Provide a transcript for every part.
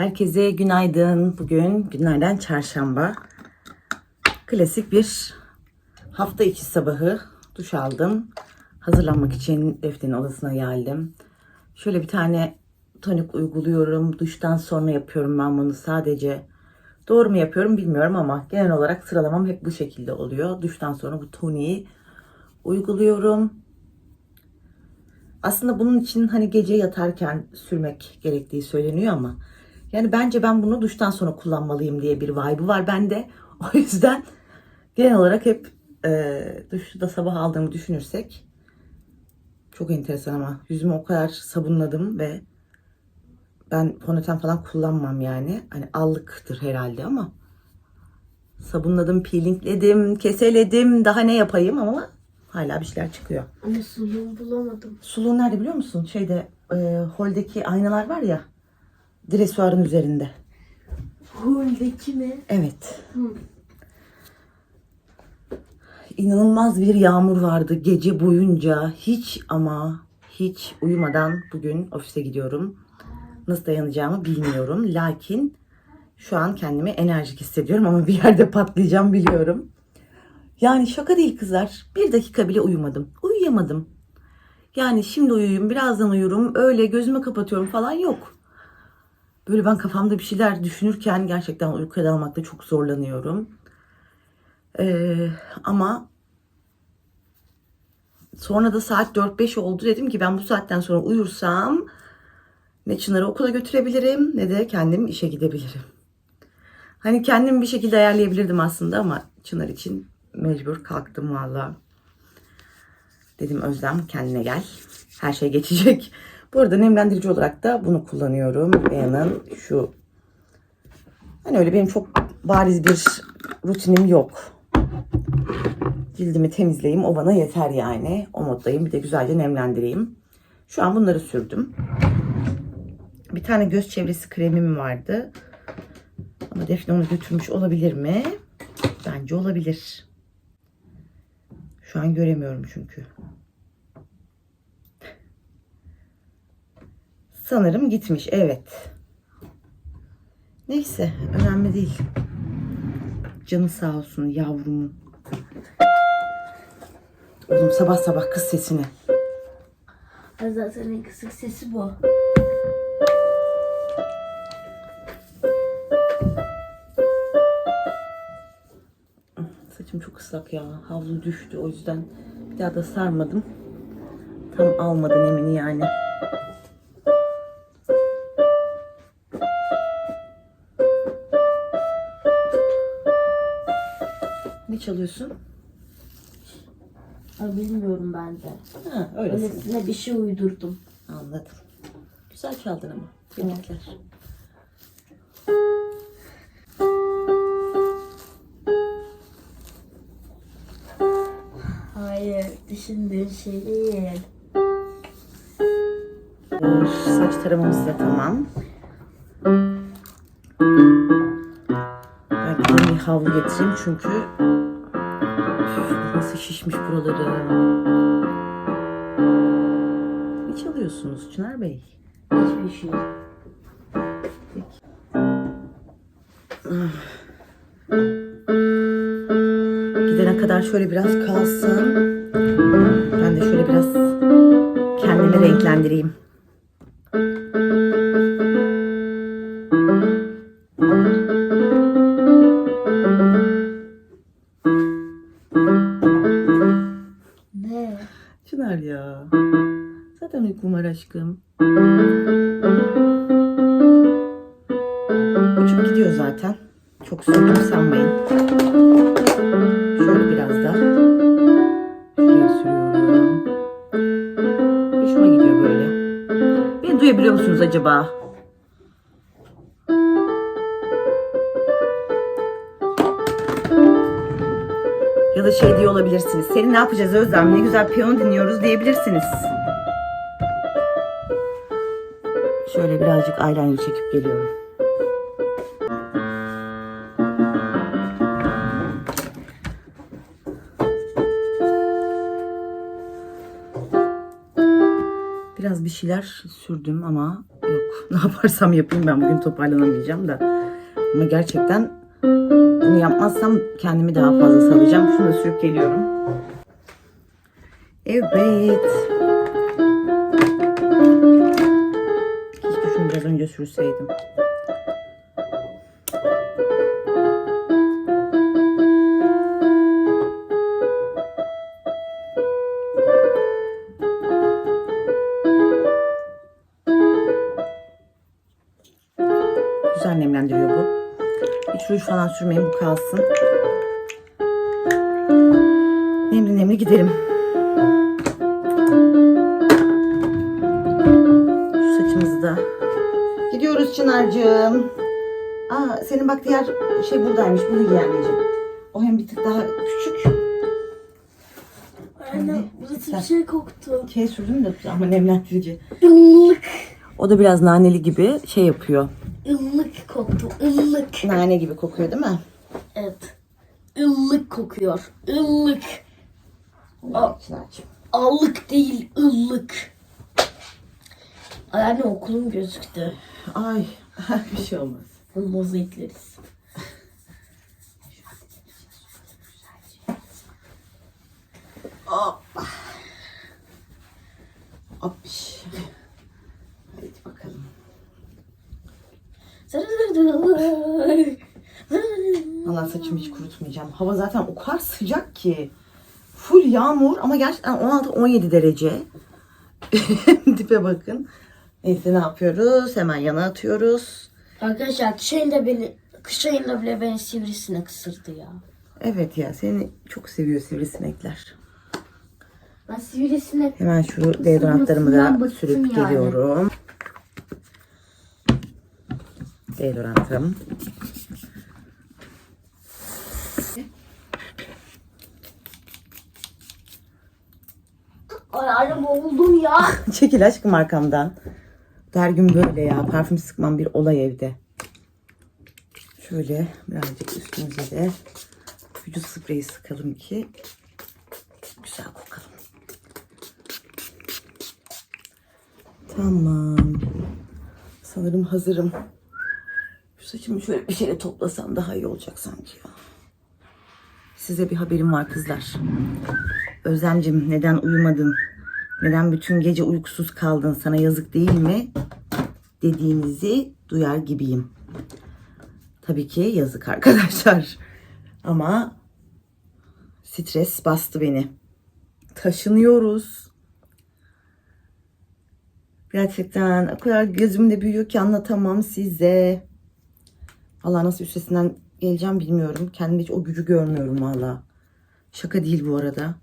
Herkese günaydın. Bugün günlerden çarşamba. Klasik bir hafta içi sabahı duş aldım. Hazırlanmak için Defne'nin odasına geldim. Şöyle bir tane tonik uyguluyorum. Duştan sonra yapıyorum ben bunu sadece. Doğru mu yapıyorum bilmiyorum ama genel olarak sıralamam hep bu şekilde oluyor. Duştan sonra bu toniği uyguluyorum. Aslında bunun için hani gece yatarken sürmek gerektiği söyleniyor ama yani bence ben bunu duştan sonra kullanmalıyım diye bir vibe'ı var bende. O yüzden genel olarak hep e, duşta sabah aldığımı düşünürsek çok enteresan ama yüzümü o kadar sabunladım ve ben fondöten falan kullanmam yani. Hani allıktır herhalde ama sabunladım, peelingledim, keseledim. Daha ne yapayım ama hala bir şeyler çıkıyor. Ama suluğu bulamadım. Suluğu nerede biliyor musun? Şeyde e, holdeki aynalar var ya. Dresuarın üzerinde. Huldeki mi? Evet. İnanılmaz bir yağmur vardı gece boyunca. Hiç ama hiç uyumadan bugün ofise gidiyorum. Nasıl dayanacağımı bilmiyorum. Lakin şu an kendimi enerjik hissediyorum ama bir yerde patlayacağım biliyorum. Yani şaka değil kızlar. Bir dakika bile uyumadım. Uyuyamadım. Yani şimdi uyuyayım, birazdan uyurum, öyle gözümü kapatıyorum falan yok. Böyle ben kafamda bir şeyler düşünürken gerçekten uykuya dalmakta çok zorlanıyorum. Ee, ama sonra da saat 4-5 oldu. Dedim ki ben bu saatten sonra uyursam ne Çınar'ı okula götürebilirim ne de kendim işe gidebilirim. Hani kendim bir şekilde ayarlayabilirdim aslında ama Çınar için mecbur kalktım valla. Dedim Özlem kendine gel. Her şey geçecek. Bu arada nemlendirici olarak da bunu kullanıyorum. Beya'nın şu hani öyle benim çok bariz bir rutinim yok. Cildimi temizleyeyim o bana yeter yani. O moddayım bir de güzelce nemlendireyim. Şu an bunları sürdüm. Bir tane göz çevresi kremim vardı. Ama Defne onu götürmüş olabilir mi? Bence olabilir. Şu an göremiyorum çünkü. Sanırım gitmiş. Evet. Neyse. Önemli değil. Canı sağ olsun yavrumun. Oğlum sabah sabah kız sesini. Zaten en kısık sesi bu. Çok ıslak ya. Havlu düştü o yüzden bir daha da sarmadım. Tam almadı nemini yani. Ne çalıyorsun? Ha, bilmiyorum ben de. Ha, öylesin. Öylesine bir şey uydurdum. Anladım. Güzel çaldın ama. Tebrikler. Hayır, düşündüğün şey değil. Saç taramamız da tamam. Ben bir havlu getireyim çünkü nasıl şişmiş buraları. Ne çalıyorsunuz Çınar Bey? Hiçbir şey. Gidene kadar şöyle biraz kalsın. Ben de şöyle biraz kendimi renklendireyim. Ya da şey diyor olabilirsiniz. Seni ne yapacağız Özlem? Ne güzel piyano dinliyoruz diyebilirsiniz. Şöyle birazcık eyeliner çekip geliyorum. Biraz bir şeyler sürdüm ama yok Ne yaparsam yapayım ben bugün toparlanamayacağım da. Ama gerçekten bunu yapmazsam kendimi daha fazla salacağım. Şunu da sürüp geliyorum. Evet. Keşke şunu biraz önce sürseydim. Ruj falan sürmeyin bu kalsın. Nemli nemli gidelim. Şu saçımızı da. Gidiyoruz Çınar'cığım. Aa, senin bak diğer şey buradaymış. Bunu giy anneciğim. O hem bir tık daha küçük. Anne burası bir şey koktu. Şey sürdüm de ama nemlendirici. Illık. O da biraz naneli gibi şey yapıyor. Illık koktu. Illık. Nane gibi kokuyor değil mi? Evet. Illık kokuyor. Illık. Aa. Çınar'cığım. Allık değil, ıllık. Ay anne okulum gözüktü. Ay bir şey olmaz. Bunu mozaikleriz. Hoppa. Hop. Hadi bakalım. Allah saçımı hiç kurutmayacağım. Hava zaten o kadar sıcak ki. Full yağmur ama gerçekten 16-17 derece. Dipe bakın. Neyse ne yapıyoruz? Hemen yana atıyoruz. Arkadaşlar kış ayında beni kış ayında bile beni sivrisine kısırdı ya. Evet ya seni çok seviyor sivrisinekler. Ben sivrisinek Hemen şu deodorantlarımı da sürüp yani. geliyorum. Deodorantım. Ay anne boğuldum ya. Çekil aşkım arkamdan. Her gün böyle ya. Parfüm sıkmam bir olay evde. Şöyle birazcık üstümüze de vücut spreyi sıkalım ki güzel kokalım. Tamam. Sanırım hazırım. Şu saçımı şöyle bir şeyle toplasam daha iyi olacak sanki ya. Size bir haberim var kızlar. Özlemcim neden uyumadın? Neden bütün gece uykusuz kaldın? Sana yazık değil mi? Dediğinizi duyar gibiyim. Tabii ki yazık arkadaşlar. Ama stres bastı beni. Taşınıyoruz. Gerçekten o kadar gözümde büyüyor ki anlatamam size. Allah nasıl üstesinden geleceğim bilmiyorum. Kendimde hiç o gücü görmüyorum valla. Şaka değil bu arada.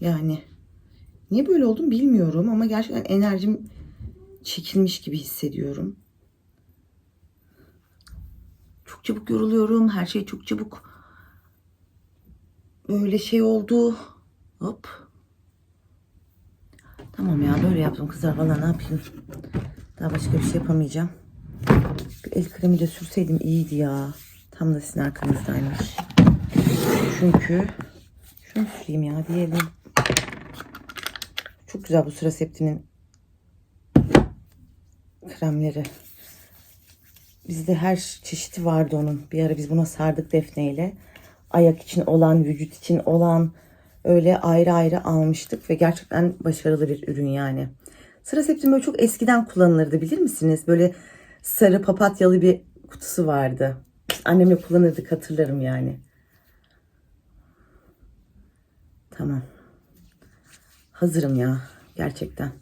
Yani niye böyle oldum bilmiyorum ama gerçekten enerjim çekilmiş gibi hissediyorum. Çok çabuk yoruluyorum. Her şey çok çabuk böyle şey oldu. Hop. Tamam ya böyle yaptım kızlar. Valla ne yapayım. Daha başka bir şey yapamayacağım. El kremi de sürseydim iyiydi ya. Tam da sizin arkanızdaymış. Çünkü şunu süreyim ya diyelim. Çok güzel bu sıra septinin kremleri. Bizde her çeşidi vardı onun. Bir ara biz buna sardık defneyle. Ayak için olan, vücut için olan öyle ayrı ayrı almıştık ve gerçekten başarılı bir ürün yani. Sıra septim böyle çok eskiden kullanılırdı bilir misiniz? Böyle sarı papatyalı bir kutusu vardı. Annemle kullanırdık hatırlarım yani. Tamam. Hazırım ya. Gerçekten.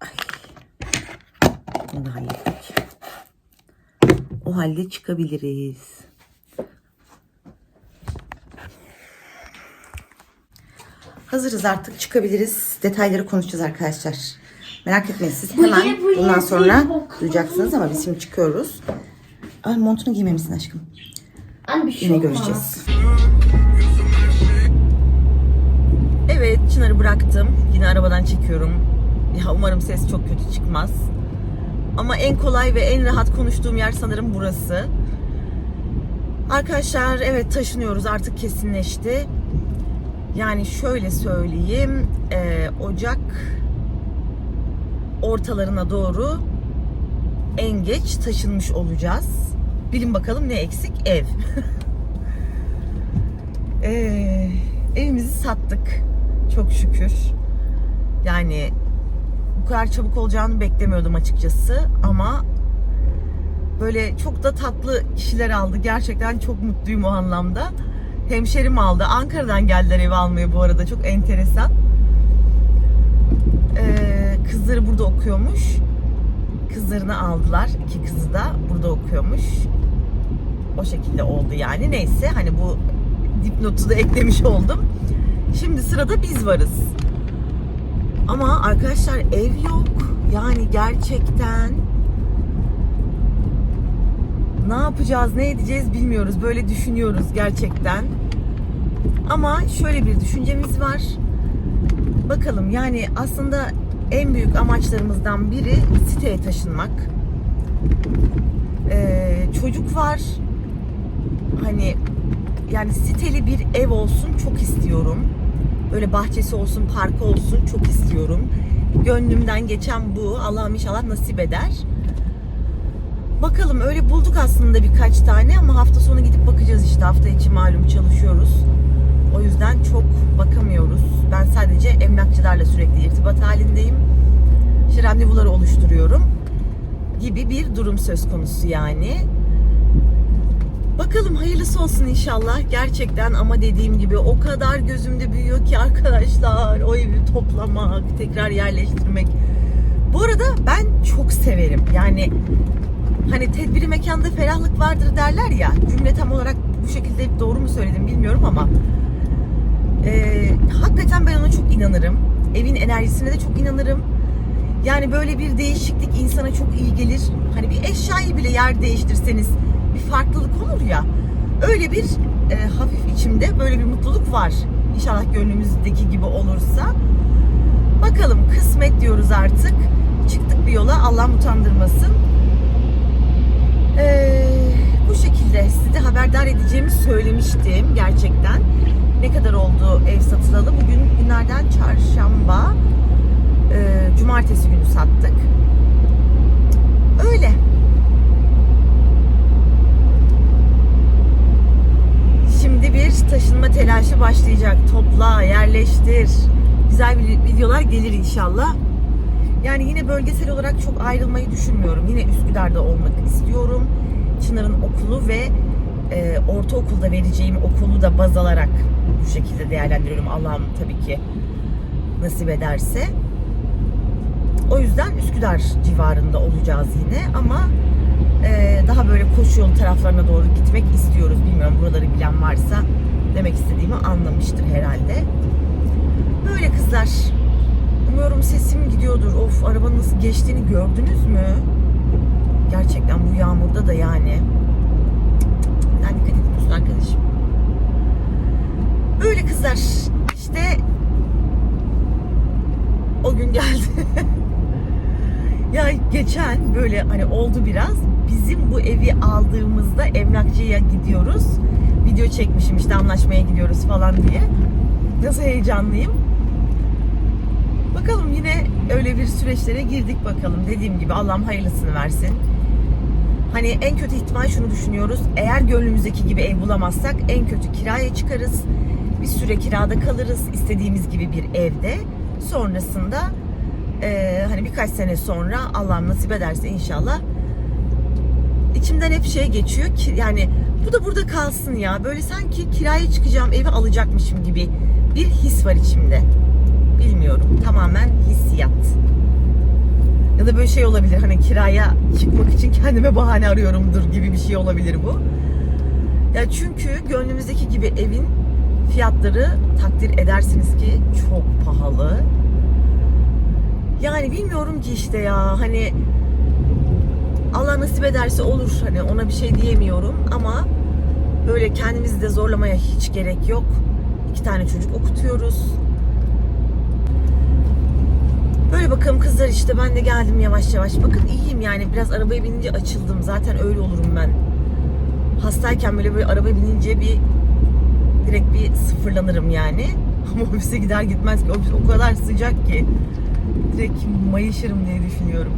Ay. Bunu da hallettik. O halde çıkabiliriz. Hazırız artık çıkabiliriz. Detayları konuşacağız arkadaşlar. Merak etmeyin siz hemen bundan sonra duyacaksınız ama biz şimdi çıkıyoruz. Ay montunu giymemişsin aşkım. Anne bir şey Yine göreceğiz. Evet Çınar'ı bıraktım. Yine arabadan çekiyorum. Ya umarım ses çok kötü çıkmaz. Ama en kolay ve en rahat konuştuğum yer sanırım burası. Arkadaşlar evet taşınıyoruz artık kesinleşti. Yani şöyle söyleyeyim, e, Ocak ortalarına doğru en geç taşınmış olacağız. Bilin bakalım ne eksik? Ev. E, evimizi sattık. Çok şükür. Yani bu kadar çabuk olacağını beklemiyordum açıkçası ama böyle çok da tatlı kişiler aldı. Gerçekten çok mutluyum o anlamda. Hemşerim aldı. Ankara'dan geldiler ev almaya bu arada. Çok enteresan. Ee, kızları burada okuyormuş. Kızlarını aldılar. İki kızı da burada okuyormuş. O şekilde oldu yani. Neyse hani bu dipnotu da eklemiş oldum. Şimdi sırada biz varız. Ama arkadaşlar ev yok. Yani gerçekten ne yapacağız, ne edeceğiz bilmiyoruz. Böyle düşünüyoruz gerçekten. Ama şöyle bir düşüncemiz var. Bakalım yani aslında en büyük amaçlarımızdan biri siteye taşınmak. Ee, çocuk var. Hani yani siteli bir ev olsun çok istiyorum. Böyle bahçesi olsun, parkı olsun çok istiyorum. Gönlümden geçen bu. Allah'ım inşallah nasip eder. Bakalım öyle bulduk aslında birkaç tane ama hafta sonu gidip bakacağız işte. Hafta içi malum çalışıyoruz. O yüzden çok bakamıyoruz. Ben sadece emlakçılarla sürekli irtibat halindeyim. İşte randevuları oluşturuyorum. Gibi bir durum söz konusu yani. Bakalım hayırlısı olsun inşallah. Gerçekten ama dediğim gibi o kadar gözümde büyüyor ki arkadaşlar. O evi toplamak, tekrar yerleştirmek. Bu arada ben çok severim. Yani hani tedbiri mekanda ferahlık vardır derler ya. Cümle tam olarak bu şekilde doğru mu söyledim bilmiyorum ama e, hakikaten ben ona çok inanırım. Evin enerjisine de çok inanırım. Yani böyle bir değişiklik insana çok iyi gelir. Hani bir eşyayı bile yer değiştirseniz bir farklılık olur ya. Öyle bir e, hafif içimde böyle bir mutluluk var. İnşallah gönlümüzdeki gibi olursa. Bakalım kısmet diyoruz artık. Çıktık bir yola Allah utandırmasın. Ee, bu şekilde size haberdar edeceğimi söylemiştim gerçekten. Ne kadar oldu ev satılalı? Bugün günlerden çarşamba, e, cumartesi günü sattık. Öyle. Şimdi bir taşınma telaşı başlayacak. Topla, yerleştir. Güzel bir videolar gelir inşallah. Yani yine bölgesel olarak çok ayrılmayı düşünmüyorum. Yine Üsküdar'da olmak istiyorum. Çınar'ın okulu ve e, ortaokulda vereceğim okulu da baz alarak bu şekilde değerlendiriyorum. Allah'ım tabii ki nasip ederse. O yüzden Üsküdar civarında olacağız yine ama e, daha böyle koşu yolu taraflarına doğru gitmek istiyoruz. Bilmiyorum buraları bilen varsa demek istediğimi anlamıştır herhalde. Böyle kızlar. Umuyorum sesim gidiyordur. Of arabanın nasıl geçtiğini gördünüz mü? Gerçekten bu yağmurda da yani. Yani dikkat ediyorsun arkadaşım. Böyle kızlar. İşte o gün geldi. ya geçen böyle hani oldu biraz. Bizim bu evi aldığımızda emlakçıya gidiyoruz. Video çekmişim işte anlaşmaya gidiyoruz falan diye. Nasıl heyecanlıyım. Bakalım yine öyle bir süreçlere girdik bakalım. Dediğim gibi Allah'ım hayırlısını versin. Hani en kötü ihtimal şunu düşünüyoruz. Eğer gönlümüzdeki gibi ev bulamazsak en kötü kiraya çıkarız. Bir süre kirada kalırız istediğimiz gibi bir evde. Sonrasında e, hani birkaç sene sonra Allah nasip ederse inşallah içimden hep şey geçiyor ki yani bu da burada kalsın ya. Böyle sanki kiraya çıkacağım evi alacakmışım gibi bir his var içimde. Bilmiyorum. Tamamen hissiyat. Ya da böyle şey olabilir. Hani kiraya çıkmak için kendime bahane arıyorumdur gibi bir şey olabilir bu. Ya çünkü gönlümüzdeki gibi evin fiyatları takdir edersiniz ki çok pahalı. Yani bilmiyorum ki işte ya hani Allah nasip ederse olur hani ona bir şey diyemiyorum ama böyle kendimizi de zorlamaya hiç gerek yok. İki tane çocuk okutuyoruz. Böyle bakalım kızlar işte ben de geldim yavaş yavaş. Bakın iyiyim yani biraz arabaya binince açıldım. Zaten öyle olurum ben. Hastayken böyle böyle arabaya binince bir direkt bir sıfırlanırım yani. Ama ofise gider gitmez ki ofis o kadar sıcak ki direkt mayışırım diye düşünüyorum.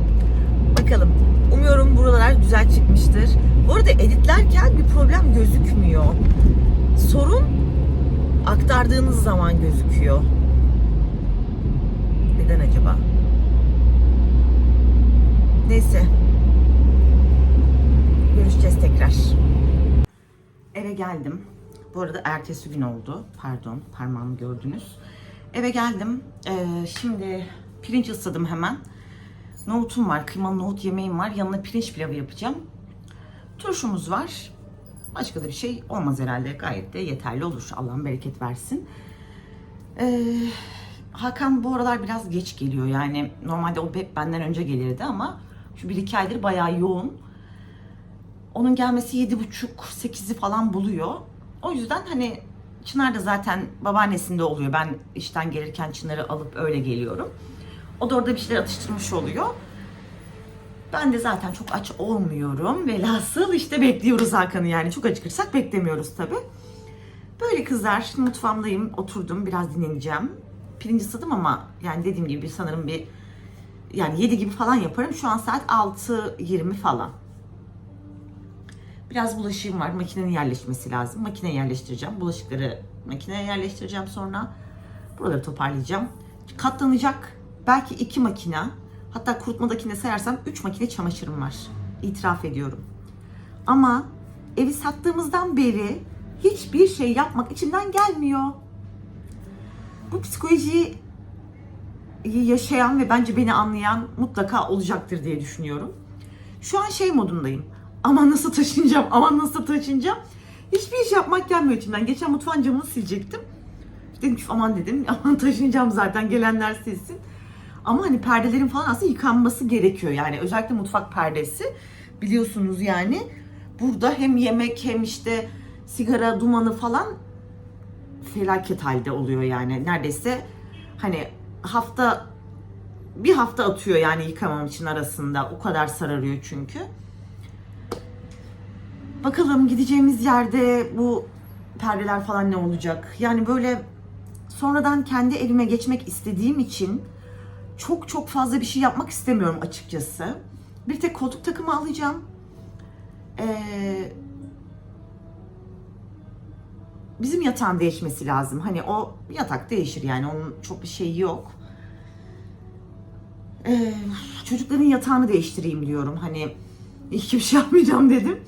Bakalım. Umuyorum buralar güzel çıkmıştır. Bu arada editlerken bir problem gözükmüyor. Sorun aktardığınız zaman gözüküyor. Neden acaba? Neyse. Görüşeceğiz tekrar. Eve geldim. Bu arada ertesi gün oldu. Pardon, parmağımı gördünüz. Eve geldim. Ee, şimdi pirinç ısladım hemen. Nohutum var, kıymalı nohut yemeğim var. Yanına pirinç pilavı yapacağım. Turşumuz var. Başka da bir şey olmaz herhalde. Gayet de yeterli olur. Allah'ın bereket versin. Ee, Hakan bu aralar biraz geç geliyor. Yani normalde o hep benden önce gelirdi ama şu bir iki aydır bayağı yoğun. Onun gelmesi yedi buçuk, sekizi falan buluyor. O yüzden hani Çınar da zaten babaannesinde oluyor. Ben işten gelirken Çınar'ı alıp öyle geliyorum. O da orada bir şeyler atıştırmış oluyor. Ben de zaten çok aç olmuyorum. Velhasıl işte bekliyoruz Hakan'ı yani. Çok acıkırsak beklemiyoruz tabi. Böyle kızlar şimdi mutfağımdayım. Oturdum biraz dinleneceğim. Pirinci ısladım ama yani dediğim gibi sanırım bir yani 7 gibi falan yaparım. Şu an saat 6.20 falan. Biraz bulaşığım var. Makinenin yerleşmesi lazım. Makineye yerleştireceğim. Bulaşıkları makineye yerleştireceğim sonra. Buraları toparlayacağım. Katlanacak belki iki makine. Hatta kurutmadakini sayarsam 3 makine çamaşırım var. İtiraf ediyorum. Ama evi sattığımızdan beri hiçbir şey yapmak içimden gelmiyor. Bu psikolojiyi yaşayan ve bence beni anlayan mutlaka olacaktır diye düşünüyorum. Şu an şey modundayım. Aman nasıl taşınacağım, aman nasıl taşınacağım. Hiçbir iş yapmak gelmiyor içimden. Geçen mutfağın camını silecektim. Dedim ki aman dedim, aman taşınacağım zaten gelenler silsin. Ama hani perdelerin falan aslında yıkanması gerekiyor. Yani özellikle mutfak perdesi biliyorsunuz yani. Burada hem yemek hem işte sigara dumanı falan felaket halde oluyor yani. Neredeyse hani hafta bir hafta atıyor yani yıkamam için arasında. O kadar sararıyor çünkü. Bakalım gideceğimiz yerde bu perdeler falan ne olacak? Yani böyle sonradan kendi evime geçmek istediğim için çok çok fazla bir şey yapmak istemiyorum açıkçası. Bir tek koltuk takımı alacağım. Ee, bizim yatağın değişmesi lazım. Hani o yatak değişir yani onun çok bir şeyi yok. Ee, çocukların yatağını değiştireyim diyorum. Hani hiçbir şey yapmayacağım dedim.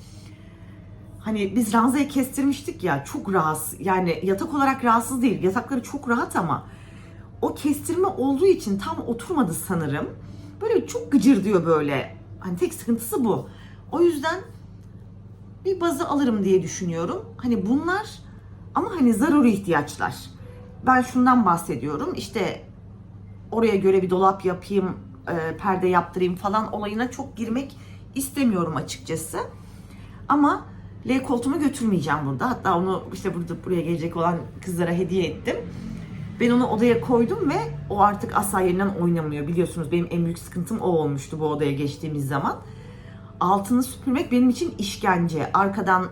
Hani biz ranzayı kestirmiştik ya çok rahatsız yani yatak olarak rahatsız değil yatakları çok rahat ama o kestirme olduğu için tam oturmadı sanırım. Böyle çok gıcır diyor böyle. Hani tek sıkıntısı bu. O yüzden bir bazı alırım diye düşünüyorum. Hani bunlar ama hani zaruri ihtiyaçlar. Ben şundan bahsediyorum. İşte oraya göre bir dolap yapayım, e, perde yaptırayım falan olayına çok girmek istemiyorum açıkçası. Ama L koltuğumu götürmeyeceğim burada. Hatta onu işte burada buraya gelecek olan kızlara hediye ettim. Ben onu odaya koydum ve o artık asla yerinden oynamıyor. Biliyorsunuz benim en büyük sıkıntım o olmuştu bu odaya geçtiğimiz zaman. Altını süpürmek benim için işkence. Arkadan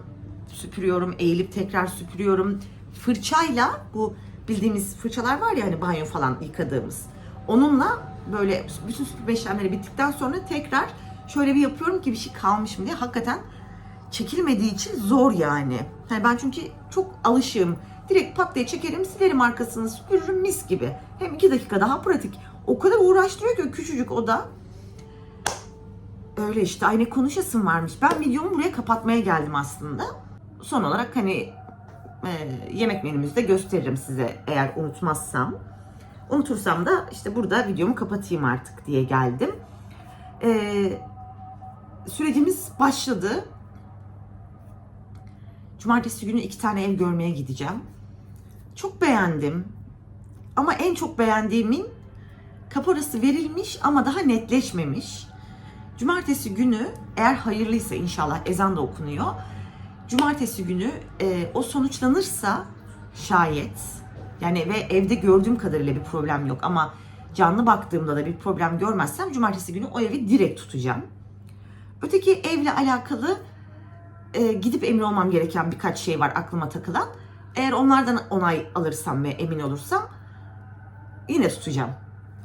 süpürüyorum, eğilip tekrar süpürüyorum. Fırçayla bu bildiğimiz fırçalar var ya hani banyo falan yıkadığımız. Onunla böyle bütün süpürme işlemleri bittikten sonra tekrar şöyle bir yapıyorum ki bir şey kalmış mı diye. Hakikaten çekilmediği için zor yani. yani ben çünkü çok alışığım. Direkt pat diye çekerim, silerim arkasını, süpürürüm mis gibi. Hem iki dakika daha pratik. O kadar uğraştırıyor ki küçücük oda. Öyle işte aynı konuşasım varmış. Ben videomu buraya kapatmaya geldim aslında. Son olarak hani e, yemek menümüzde gösteririm size eğer unutmazsam. Unutursam da işte burada videomu kapatayım artık diye geldim. E, sürecimiz başladı. Cumartesi günü iki tane ev görmeye gideceğim. Çok beğendim. Ama en çok beğendiğimin kaporası verilmiş ama daha netleşmemiş. Cumartesi günü eğer hayırlıysa inşallah ezan da okunuyor. Cumartesi günü e, o sonuçlanırsa şayet yani ve evde gördüğüm kadarıyla bir problem yok ama canlı baktığımda da bir problem görmezsem cumartesi günü o evi direkt tutacağım. Öteki evle alakalı e, gidip emin olmam gereken birkaç şey var aklıma takılan. Eğer onlardan onay alırsam ve emin olursam yine tutacağım.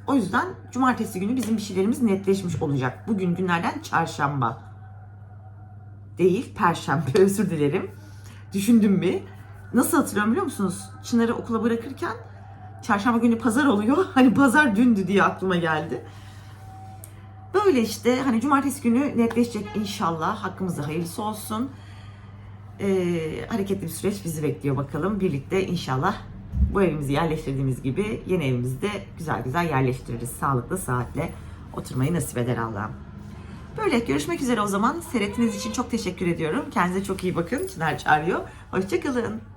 O yüzden cumartesi günü bizim bir şeylerimiz netleşmiş olacak. Bugün günlerden çarşamba. Değil, perşembe özür dilerim. Düşündüm bir. Nasıl hatırlıyorum biliyor musunuz? Çınar'ı okula bırakırken çarşamba günü pazar oluyor. Hani pazar dündü diye aklıma geldi. Böyle işte hani cumartesi günü netleşecek inşallah. Hakkımızda hayırlısı olsun. Ee, hareketli bir süreç bizi bekliyor bakalım. Birlikte inşallah bu evimizi yerleştirdiğimiz gibi yeni evimizde güzel güzel yerleştiririz. Sağlıklı, saatle oturmayı nasip eder Allah'ım. Böyle görüşmek üzere o zaman. Seyrettiğiniz için çok teşekkür ediyorum. Kendinize çok iyi bakın. Çınar çağırıyor. Hoşçakalın.